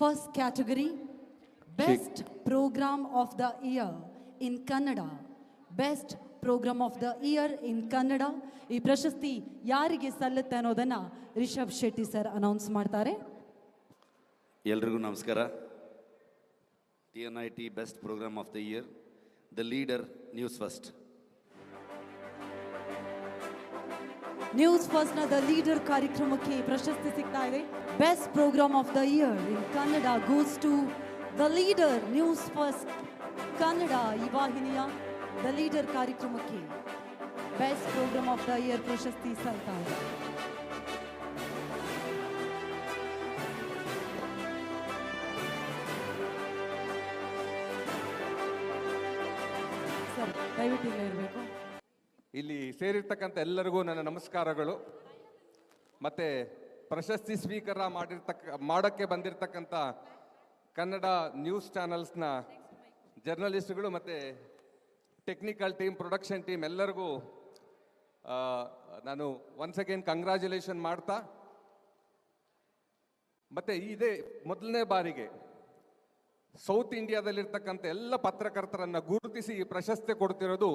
First category, Best Program of the Year in Kannada. Best Program of the Year in Kannada ಈ ಪ್ರಶಸ್ತಿ ಯಾರಿಗೆ ಸಲ್ಲುತ್ತೆ ಅನ್ನೋದನ್ನ Rishabh Shetty sir announce ಮಾಡ್ತಾರೆ. ಎಲ್ರಿಗೂ ನಮಸ್ಕಾರ. T N I T best programme of the year the leader news first news ಫಸ್ಟ್ನ the leader ಕಾರ್ಯಕ್ರಮಕ್ಕೆ ಪ್ರಶಸ್ತಿ ಸಿಗ್ತಾ ಇದೆ. Best programme of the year in Kannada goes to the leader news first Kannada ಇವಾಹಿನಿಯ the leader ಕಾರ್ಯಕ್ರಮಕ್ಕೆ best programme of the year ಪ್ರಶಸ್ತಿ ಸಲ್ತಾ ಇದೆ ದಯವಿಟ್ಟು ಇರಬೇಕು. ಇಲ್ಲಿ ಸೇರಿರ್ತಕ್ಕಂಥ ಎಲ್ಲರಿಗೂ ನನ್ನ ನಮಸ್ಕಾರಗಳು. ಮತ್ತೆ ಪ್ರಶಸ್ತಿ ಸ್ವೀಕಾರ ಮಾಡಿರ್ತಕ್ಕ, ಮಾಡೋಕ್ಕೆ ಬಂದಿರತಕ್ಕಂಥ ಕನ್ನಡ ನ್ಯೂಸ್ ಚಾನಲ್ಸ್ನ ಜರ್ನಲಿಸ್ಟ್ಗಳು ಮತ್ತು ಟೆಕ್ನಿಕಲ್ ಟೀಮ್, ಪ್ರೊಡಕ್ಷನ್ ಟೀಮ್ ಎಲ್ಲರಿಗೂ ನಾನು ಒನ್ಸ್ ಅಗೇನ್ ಕಂಗ್ರ್ಯಾಚುಲೇಷನ್ ಮಾಡ್ತಾ, ಮತ್ತು ಇದೇ ಮೊದಲನೇ ಬಾರಿಗೆ ಸೌತ್ ಇಂಡಿಯಾದಲ್ಲಿರ್ತಕ್ಕಂಥ ಎಲ್ಲ ಪತ್ರಕರ್ತರನ್ನು ಗುರುತಿಸಿ ಈ ಪ್ರಶಸ್ತಿ ಕೊಡ್ತಿರೋದು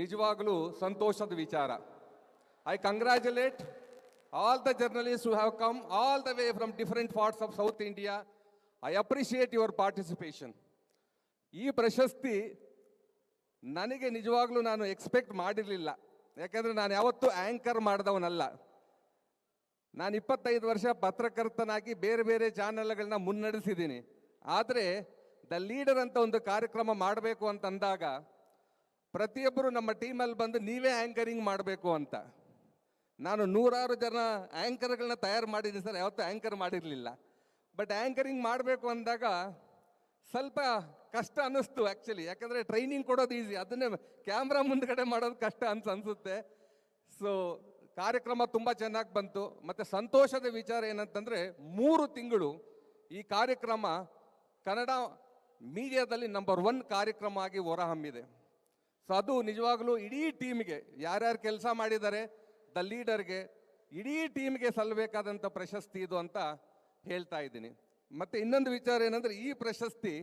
ನಿಜವಾಗಲೂ ಸಂತೋಷದ ವಿಚಾರ. I congratulate all the journalist who have come all the way from different parts of South India, I appreciate your participation. ಈ ಪ್ರಶಸ್ತಿ ನನಗೆ ನಿಜವಾಗ್ಲೂ ನಾನು ಎಕ್ಸ್ಪೆಕ್ಟ್ ಮಾಡಿರಲಿಲ್ಲ. ಯಾಕಂದರೆ ನಾನು ಯಾವತ್ತೂ ಆ್ಯಂಕರ್ ಮಾಡಿದವನಲ್ಲ. ನಾನು ಇಪ್ಪತ್ತೈದು ವರ್ಷ ಪತ್ರಕರ್ತನಾಗಿ ಬೇರೆ ಬೇರೆ ಚಾನೆಲ್ಗಳನ್ನ ಮುನ್ನಡೆಸಿದ್ದೀನಿ. ಆದರೆ ದ ಲೀಡರ್ ಅಂತ ಒಂದು ಕಾರ್ಯಕ್ರಮ ಮಾಡಬೇಕು ಅಂತಂದಾಗ ಪ್ರತಿಯೊಬ್ಬರು ನಮ್ಮ ಟೀಮಲ್ಲಿ ಬಂದು ನೀವೇ ಆ್ಯಂಕರಿಂಗ್ ಮಾಡಬೇಕು ಅಂತ. ನಾನು ನೂರಾರು ಜನ ಆ್ಯಂಕರ್ಗಳನ್ನ ತಯಾರು ಮಾಡಿದ್ದೀನಿ ಸರ್, ಯಾವತ್ತೂ ಆ್ಯಂಕರ್ ಮಾಡಿರಲಿಲ್ಲ. ಬಟ್ ಆ್ಯಂಕರಿಂಗ್ ಮಾಡಬೇಕು ಅಂದಾಗ ಸ್ವಲ್ಪ ಕಷ್ಟ ಅನ್ನಿಸ್ತು ಆ್ಯಕ್ಚುಲಿ ಯಾಕಂದರೆ ಟ್ರೈನಿಂಗ್ ಕೊಡೋದು ಈಸಿ ಅದನ್ನೇ ಕ್ಯಾಮ್ರಾ ಮುಂದ್ಗಡೆ ಮಾಡೋದು ಕಷ್ಟ ಅಂತ ಅನಿಸುತ್ತೆ. ಸೊ ಕಾರ್ಯಕ್ರಮ ತುಂಬ ಚೆನ್ನಾಗಿ ಬಂತು. ಮತ್ತು ಸಂತೋಷದ ವಿಚಾರ ಏನಂತಂದರೆ ಮೂರು ತಿಂಗಳು ಈ ಕಾರ್ಯಕ್ರಮ ಕನ್ನಡ ಮೀಡಿಯಾದಲ್ಲಿ ನಂಬರ್ ಒನ್ ಕಾರ್ಯಕ್ರಮ ಆಗಿ ಹೊರಹಮ್ಮಿದೆ ಸೊ ಅದು ನಿಜವಾಗಲೂ ಇಡೀ ಟೀಮ್ಗೆ ಯಾರ್ಯಾರು ಕೆಲಸ ಮಾಡಿದ್ದಾರೆ ದ ಲೀಡರ್ಗೆ ಇಡೀ ಟೀಮ್ಗೆ ಸಲ್ಲಬೇಕಾದಂಥ ಪ್ರಶಸ್ತಿ ಇದು ಅಂತ ಹೇಳ್ತಾ ಇದ್ದೀನಿ. ಮತ್ತು ಇನ್ನೊಂದು ವಿಚಾರ ಏನಂದರೆ ಈ ಪ್ರಶಸ್ತಿ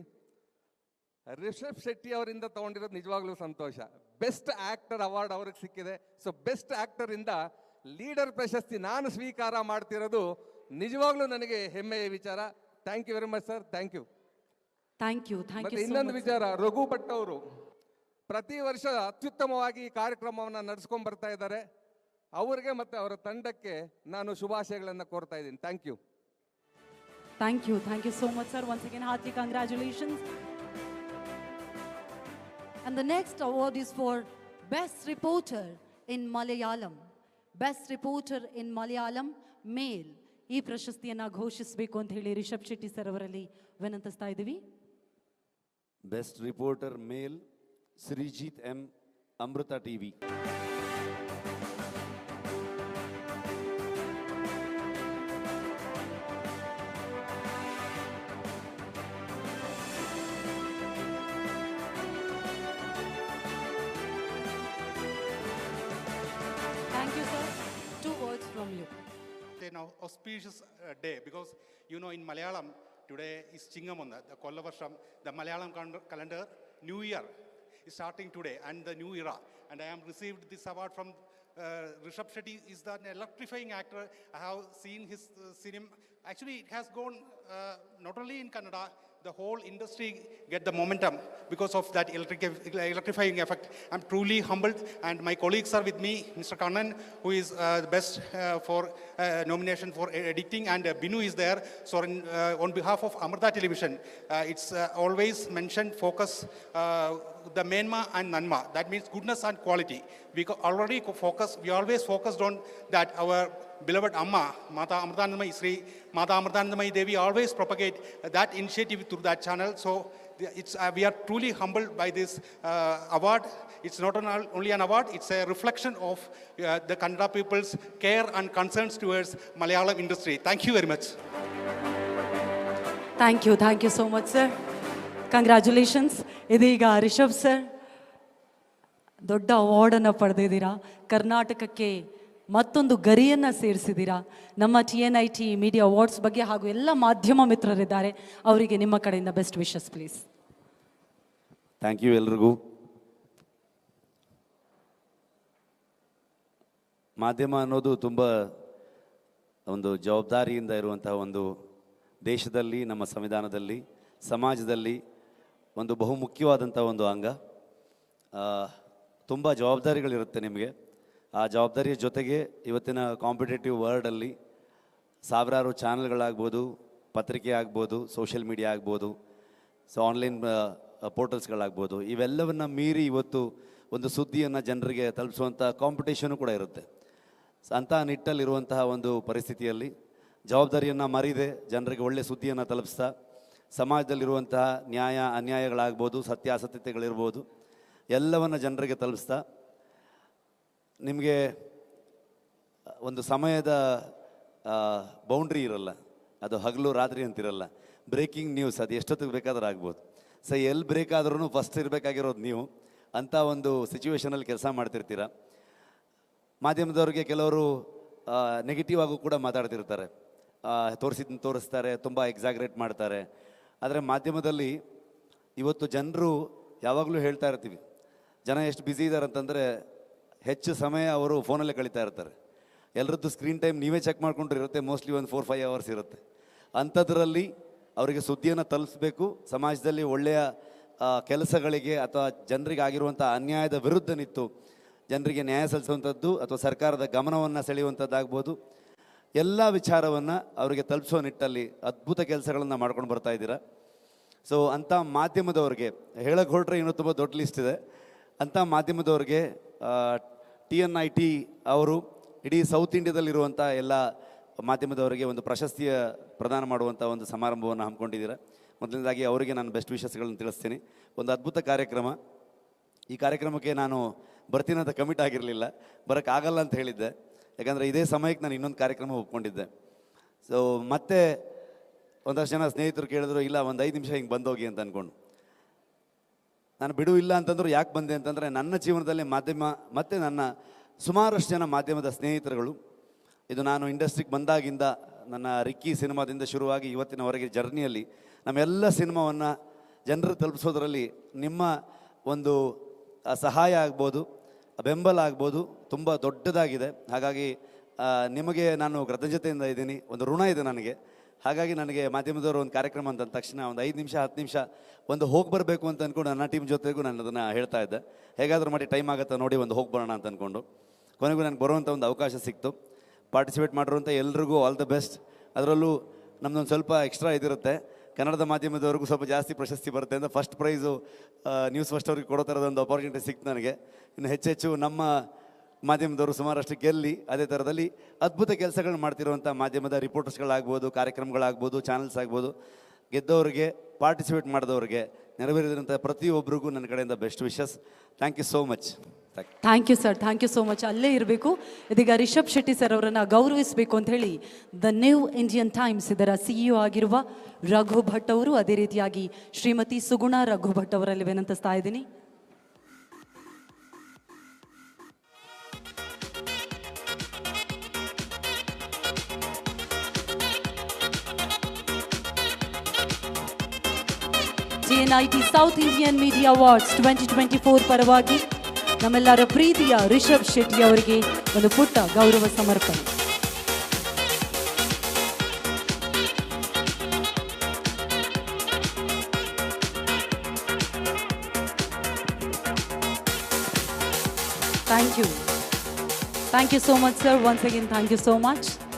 ರಿಷಬ್ ಶೆಟ್ಟಿ ಅವರಿಂದ ತೊಗೊಂಡಿರೋದು ನಿಜವಾಗ್ಲೂ ಸಂತೋಷ. ಬೆಸ್ಟ್ ಆ್ಯಕ್ಟರ್ ಅವಾರ್ಡ್ ಅವ್ರಿಗೆ ಸಿಕ್ಕಿದೆ. ಸೊ ಬೆಸ್ಟ್ ಆಕ್ಟರ್ ಇಂದ ಲೀಡರ್ ಪ್ರಶಸ್ತಿ ನಾನು ಸ್ವೀಕಾರ ಮಾಡ್ತಿರೋದು ನಿಜವಾಗ್ಲೂ ನನಗೆ ಹೆಮ್ಮೆಯ ವಿಚಾರ. Thank you very much sir. Thank you. Thank you. Thank you ಇನ್ನೊಂದು ವಿಚಾರ ರಘು ಭಟ್ ಅವರು ಪ್ರತಿ ವರ್ಷ ಅತ್ಯುತ್ತಮವಾಗಿ ಈ ಕಾರ್ಯಕ್ರಮವನ್ನು ನಡೆಸ್ಕೊಂಡ್ ಬರ್ತಾ ಇದ್ದಾರೆ. ಅವರಿಗೆ ಮತ್ತೆ ಅವರ ತಂಡಕ್ಕೆ ನಾನು ಶುಭಾಶಯಗಳನ್ನು ಕೋರ್ತಾ ಇದ್ದೀನಿ. Thank you thank you thank you so much sir once again heartly congratulation and the next award is for best reporter in Malayalam best reporter in Malayalam male ಈ ಪ್ರಶಸ್ತಿಯನ್ನು ಘೋಷಿಸಬೇಕು ಅಂತ ಹೇಳಿ ರಿಷಬ್ ಶೆಟ್ಟಿ ಸರ್ ಅವರಲ್ಲಿ ವಿನಂತಿಸ್ತಾ ಇದ್ದೀವಿ. Best reporter male Sreejith M Amrita TV auspicious day because you know in Malayalam today is Chingamonna, the Kollavarsham, the Malayalam calendar- New Year is starting today and the new era. And I am received this award from uh, Rishabh Shetty is an electrifying actor. I have seen his uh, cinema. Actually, it has gone uh, not only in Kannada, the whole industry get the momentum because of that electrifying effect. I'm truly humbled, and my colleagues are with me, Mr. Kannan, who is uh, the best uh, for uh, nomination for editing, and uh, Binu is there. So, in, uh, on behalf of Amrita Television, uh, it's always mentioned focus the Menma and Nanma. That means goodness and quality. We already focus. We always focused on that. Our beloved Amma, Mata Amritanandamayi Sri, Mata Amritanandamayi Devi always propagate that initiative through that channel. So the- it's, uh, we are truly humbled by this uh, award. It's not an, only an award, it's a reflection of uh, the Kannada people's care and concerns towards Malayalam industry. Thank you very much. Thank you thank you so much sir congratulations ಇದೀಗ Rishab sir ದೊಡ್ಡ ಅವಾರ್ಡನ್ನು ಪಡೆದಿದ್ದೀರಾ ಕರ್ನಾಟಕಕ್ಕೆ ಮತ್ತೊಂದು ಗರಿಯನ್ನು ಸೇರಿಸಿದ್ದೀರಾ ನಮ್ಮ T N I T media awards ಬಗ್ಗೆ ಹಾಗೂ ಎಲ್ಲ ಮಾಧ್ಯಮ ಮಿತ್ರರಿದ್ದಾರೆ. ಅವರಿಗೆ ನಿಮ್ಮ ಕಡೆಯಿಂದ best wishes please thank you ಎಲ್ರಿಗೂ. ಮಾಧ್ಯಮ ಅನ್ನೋದು ತುಂಬ ಒಂದು ಜವಾಬ್ದಾರಿಯಿಂದ ಇರುವಂತಹ ಒಂದು ದೇಶದಲ್ಲಿ, ನಮ್ಮ ಸಂವಿಧಾನದಲ್ಲಿ, ಸಮಾಜದಲ್ಲಿ ಒಂದು ಬಹುಮುಖ್ಯವಾದಂಥ ಒಂದು ಅಂಗ. ತುಂಬ ಜವಾಬ್ದಾರಿಗಳಿರುತ್ತೆ ನಿಮಗೆ. ಆ ಜವಾಬ್ದಾರಿಯ ಜೊತೆಗೆ ಇವತ್ತಿನ ಕಾಂಪಿಟೇಟಿವ್ ವರ್ಲ್ಡಲ್ಲಿ ಸಾವಿರಾರು ಚಾನಲ್ಗಳಾಗ್ಬೋದು, ಪತ್ರಿಕೆ ಆಗ್ಬೋದು ಸೋಷಿಯಲ್ ಮೀಡಿಯಾ ಆಗ್ಬೋದು ಸೊ ಆನ್ಲೈನ್ ಪೋರ್ಟಲ್ಸ್ಗಳಾಗ್ಬೋದು ಇವೆಲ್ಲವನ್ನು ಮೀರಿ ಇವತ್ತು ಒಂದು ಸುದ್ದಿಯನ್ನು ಜನರಿಗೆ ತಲುಪಿಸುವಂಥ ಕಾಂಪಿಟೇಷನು ಕೂಡ ಇರುತ್ತೆ. ಅಂಥ ನಿಟ್ಟಲ್ಲಿರುವಂತಹ ಒಂದು ಪರಿಸ್ಥಿತಿಯಲ್ಲಿ ಜವಾಬ್ದಾರಿಯನ್ನು ಮರಿದೆ, ಜನರಿಗೆ ಒಳ್ಳೆಯ ಸುದ್ದಿಯನ್ನು ತಲುಪಿಸ್ತಾ, ಸಮಾಜದಲ್ಲಿರುವಂತಹ ನ್ಯಾಯ, ಅನ್ಯಾಯಗಳಾಗ್ಬೋದು, ಸತ್ಯಾಸತ್ಯತೆಗಳಿರ್ಬೋದು, ಎಲ್ಲವನ್ನು ಜನರಿಗೆ ತಲುಪಿಸ್ತಾ ನಿಮಗೆ ಒಂದು ಸಮಯದ ಬೌಂಡ್ರಿ ಇರಲ್ಲ. ಅದು ಹಗಲು ರಾತ್ರಿ ಅಂತಿರಲ್ಲ. ಬ್ರೇಕಿಂಗ್ ನ್ಯೂಸ್ ಅದು ಎಷ್ಟೊತ್ತಿಗೆ ಬೇಕಾದರೂ ಆಗ್ಬೋದು. ಸೊ ಎಲ್ಲಿ ಬ್ರೇಕ್ ಆದ್ರೂ ಫಸ್ಟ್ ಇರಬೇಕಾಗಿರೋದು ನೀವು. ಅಂಥ ಒಂದು ಸಿಚುವೇಶನಲ್ಲಿ ಕೆಲಸ ಮಾಡ್ತಿರ್ತೀರ. ಮಾಧ್ಯಮದವ್ರಿಗೆ ಕೆಲವರು ನೆಗೆಟಿವ್ ಆಗೂ ಕೂಡ ಮಾತಾಡ್ತಿರ್ತಾರೆ. ತೋರಿಸಿದ ತೋರಿಸ್ತಾರೆ, ತುಂಬ ಎಕ್ಸಾಗ್ರೇಟ್ ಮಾಡ್ತಾರೆ. ಆದರೆ ಮಾಧ್ಯಮದಲ್ಲಿ ಇವತ್ತು ಜನರು ಯಾವಾಗಲೂ ಹೇಳ್ತಾ ಇರ್ತೀವಿ. ಜನ ಎಷ್ಟು ಬ್ಯುಸಿ ಇದ್ದಾರೆ ಅಂತಂದರೆ ಹೆಚ್ಚು ಸಮಯ ಅವರು ಫೋನಲ್ಲೇ ಕಳೀತಾ ಇರ್ತಾರೆ. ಎಲ್ಲರದ್ದು ಸ್ಕ್ರೀನ್ ಟೈಮ್ ನೀವೇ ಚೆಕ್ ಮಾಡ್ಕೊಂಡ್ರೆ ಇರುತ್ತೆ ಮೋಸ್ಟ್ಲಿ ಒಂದು ಫೋರ್ ಫೈವ್ ಅವರ್ಸ್ ಇರುತ್ತೆ. ಅಂಥದ್ರಲ್ಲಿ ಅವರಿಗೆ ಸುದ್ದಿಯನ್ನು ತಲುಪಿಸ್ಬೇಕು. ಸಮಾಜದಲ್ಲಿ ಒಳ್ಳೆಯ ಕೆಲಸಗಳಿಗೆ ಅಥವಾ ಜನರಿಗೆ ಆಗಿರುವಂಥ ಅನ್ಯಾಯದ ವಿರುದ್ಧ ನಿಂತು ಜನರಿಗೆ ನ್ಯಾಯ ಸಲ್ಲಿಸುವಂಥದ್ದು ಅಥವಾ ಸರ್ಕಾರದ ಗಮನವನ್ನು ಸೆಳೆಯುವಂಥದ್ದಾಗ್ಬೋದು. ಎಲ್ಲ ವಿಚಾರವನ್ನು ಅವರಿಗೆ ತಲುಪಿಸೋ ನಿಟ್ಟಲ್ಲಿ ಅದ್ಭುತ ಕೆಲಸಗಳನ್ನು ಮಾಡ್ಕೊಂಡು ಬರ್ತಾ ಇದ್ದೀರಾ. ಸೊ ಅಂಥ ಮಾಧ್ಯಮದವ್ರಿಗೆ ಹೇಳಕ್ಕೆ ಹೊರಟ್ರೆ ಇನ್ನೂ ತುಂಬ ದೊಡ್ಡ ಲಿಸ್ಟ್ ಇದೆ. ಅಂಥ ಮಾಧ್ಯಮದವ್ರಿಗೆ ಟಿ ಎನ್ ಐ ಟಿ ಅವರು ಇಡೀ ಸೌತ್ ಇಂಡಿಯಾದಲ್ಲಿರುವಂಥ ಎಲ್ಲ ಮಾಧ್ಯಮದವರಿಗೆ ಒಂದು ಪ್ರಶಸ್ತಿಯ ಪ್ರದಾನ ಮಾಡುವಂಥ ಒಂದು ಸಮಾರಂಭವನ್ನು ಹಮ್ಮಿಕೊಂಡಿದ್ದೀರಾ. ಮೊದಲನೇದಾಗಿ ಅವರಿಗೆ ನಾನು ಬೆಸ್ಟ್ ವಿಶಸ್ಗಳನ್ನು ತಿಳಿಸ್ತೀನಿ. ಒಂದು ಅದ್ಭುತ ಕಾರ್ಯಕ್ರಮ. ಈ ಕಾರ್ಯಕ್ರಮಕ್ಕೆ ನಾನು ಬರ್ತೀನಿ ಅಂತ ಕಮಿಟ್ ಆಗಿರಲಿಲ್ಲ. ಬರೋಕ್ಕಾಗಲ್ಲ ಅಂತ ಹೇಳಿದ್ದೆ. ಯಾಕಂದರೆ ಇದೇ ಸಮಯಕ್ಕೆ ನಾನು ಇನ್ನೊಂದು ಕಾರ್ಯಕ್ರಮ ಒಪ್ಕೊಂಡಿದ್ದೆ. ಸೊ ಮತ್ತೆ ಒಂದಷ್ಟು ಜನ ಸ್ನೇಹಿತರು ಕೇಳಿದ್ರು, ಇಲ್ಲ, ಒಂದು ಐದು ನಿಮಿಷ ಹಿಂಗೆ ಬಂದೋಗಿ ಅಂತ ಅಂದ್ಕೊಂಡು ನಾನು ಬಿಡು ಇಲ್ಲ ಅಂತಂದ್ರು ಯಾಕೆ ಬಂದೆ ಅಂತಂದರೆ ನನ್ನ ಜೀವನದಲ್ಲಿ ಮಾಧ್ಯಮ ಮತ್ತು ನನ್ನ ಸುಮಾರಷ್ಟು ಜನ ಮಾಧ್ಯಮದ ಸ್ನೇಹಿತರುಗಳು. ಇದು ನಾನು ಇಂಡಸ್ಟ್ರಿಗೆ ಬಂದಾಗಿಂದ ನನ್ನ ರಿಕ್ಕಿ ಸಿನಿಮಾದಿಂದ ಶುರುವಾಗಿ ಇವತ್ತಿನವರೆಗೆ ಜರ್ನಿಯಲ್ಲಿ ನಮ್ಮೆಲ್ಲ ಸಿನಿಮಾವನ್ನು ಜನರು ತಲುಪಿಸೋದ್ರಲ್ಲಿ ನಿಮ್ಮ ಒಂದು ಸಹಾಯ ಆಗ್ಬೋದು, ಬೆಂಬಲ ಆಗ್ಬೋದು, ತುಂಬ ದೊಡ್ಡದಾಗಿದೆ. ಹಾಗಾಗಿ ನಿಮಗೆ ನಾನು ಕೃತಜ್ಞತೆಯಿಂದ ಇದ್ದೀನಿ. ಒಂದು ಋಣ ಇದೆ ನನಗೆ. ಹಾಗಾಗಿ ನನಗೆ ಮಾಧ್ಯಮದವರು ಒಂದು ಕಾರ್ಯಕ್ರಮ ಅಂತ ತಕ್ಷಣ ಒಂದು ಐದು ನಿಮಿಷ, ಹತ್ತು ನಿಮಿಷ ಒಂದು ಹೋಗಿ ಬರಬೇಕು ಅಂತ ಅಂದ್ಕೊಂಡು ನನ್ನ ಟೀಮ್ ಜೊತೆಗೂ ನಾನು ಅದನ್ನು ಹೇಳ್ತಾ ಇದ್ದೆ. ಹೇಗಾದರೂ ಮಾಡಿ ಟೈಮ್ ಆಗುತ್ತೆ ನೋಡಿ ಒಂದು ಹೋಗಿ ಬರೋಣ ಅಂತ ಅಂದ್ಕೊಂಡು. ಕೊನೆಗೂ ನನಗೆ ಬರುವಂಥ ಒಂದು ಅವಕಾಶ ಸಿಕ್ತು. ಪಾರ್ಟಿಸಿಪೇಟ್ ಮಾಡಿರುವಂಥ ಎಲ್ರಿಗೂ ಆಲ್ ದ ಬೆಸ್ಟ್ ಅದರಲ್ಲೂ ನಮ್ಮದೊಂದು ಸ್ವಲ್ಪ ಎಕ್ಸ್ಟ್ರಾ ಇದಿರುತ್ತೆ. ಕನ್ನಡದ ಮಾಧ್ಯಮದವರೆಗೂ ಸ್ವಲ್ಪ ಜಾಸ್ತಿ ಪ್ರಶಸ್ತಿ ಬರುತ್ತೆ ಅಂತ ಫಸ್ಟ್ ಪ್ರೈಸು ನ್ಯೂಸ್ ಫಸ್ಟ್ ಅವ್ರಿಗೆ ಕೊಡೋ ಥರದ ಒಂದು ಅಪಾರ್ಚುನಿಟಿ ಸಿಕ್ತು ನನಗೆ. ಇನ್ನು ಹೆಚ್ಚೆಚ್ಚು ನಮ್ಮ ಮಾಧ್ಯಮದವರು ಸುಮಾರಷ್ಟು ಗೆಲ್ಲಿ, ಅದೇ ಥರದಲ್ಲಿ ಅದ್ಭುತ ಕೆಲಸಗಳನ್ನ ಮಾಡ್ತಿರುವಂಥ ಮಾಧ್ಯಮದ ರಿಪೋರ್ಟರ್ಸ್ಗಳಾಗ್ಬೋದು ಕಾರ್ಯಕ್ರಮಗಳಾಗ್ಬೋದು ಚಾನಲ್ಸ್ ಆಗ್ಬೋದು, ಗೆದ್ದವರಿಗೆ ಪಾರ್ಟಿಸಿಪೇಟ್ ಮಾಡಿದವ್ರಿಗೆ ನೆರವೇರಿದಂಥ ಪ್ರತಿಯೊಬ್ಬರಿಗೂ ನನ್ನ ಕಡೆಯಿಂದ best wishes thank you so much thank you sir thank you so much ಅಲ್ಲೇ ಇರಬೇಕು. ಇದೀಗ ರಿಷಬ್ ಶೆಟ್ಟಿ ಸರ್ ಅವರನ್ನು ಗೌರವಿಸಬೇಕು ಅಂತ ಹೇಳಿ ದ ನ್ಯೂ ಇಂಡಿಯನ್ ಟೈಮ್ಸ್ ಇದರ ಸಿಇಒ ಆಗಿರುವ ರಘು ಭಟ್ ಅವರು, ಅದೇ ರೀತಿಯಾಗಿ ಶ್ರೀಮತಿ ಸುಗುಣ ರಘು ಭಟ್ ಅವರಲ್ಲಿ ವಿನಂತಿಸ್ತಾ ಇದ್ದೀನಿ. T South Indian media awards twenty twenty four ಪರವಾಗಿ ನಮ್ಮೆಲ್ಲರ ಪ್ರೀತಿಯ ರಿಷಬ್ ಶೆಟ್ಟಿ ಅವರಿಗೆ ಒಂದು ಪುಟ್ಟ ಗೌರವ ಸಮರ್ಪಣೆ. Thank you thank you so much sir once again thank you so much